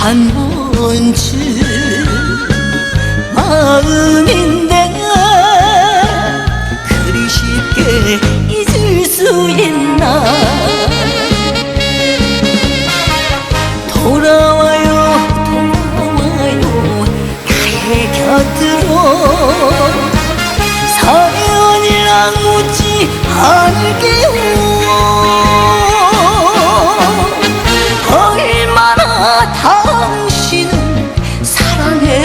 한 번쯤 마음인데 그리 쉽게 잊을 수 있나? 돌아와요 돌아와요 나의 곁으로. 사연이랑 묻지 않을게요.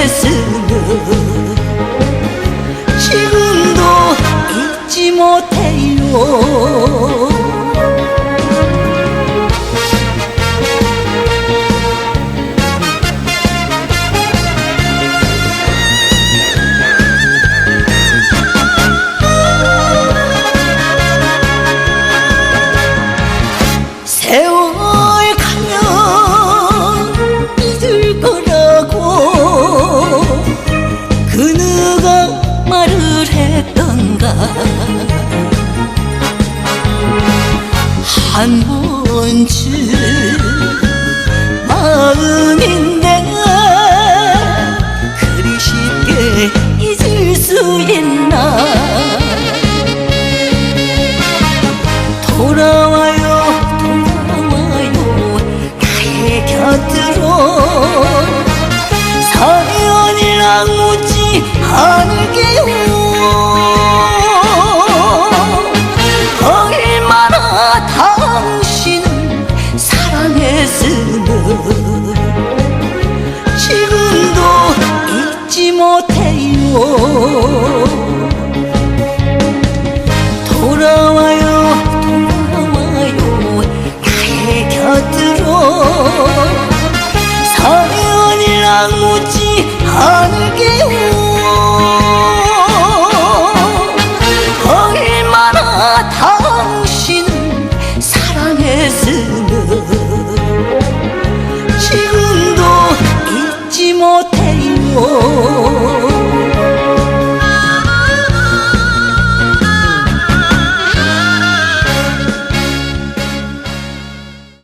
사랑했으면 지금도 잊지 못해요 한 번쯤 마음인데 그리 쉽게 잊을 수 있나? 돌아와요 돌아와요 나의 곁으로. 사연이랑 묻지 않을 지금도 잊지 못해요. 돌아와요 돌아와요 나의 곁으로. 사연이랑 묻지 않을게요. 얼마나 당신을 사랑했으 しもてよ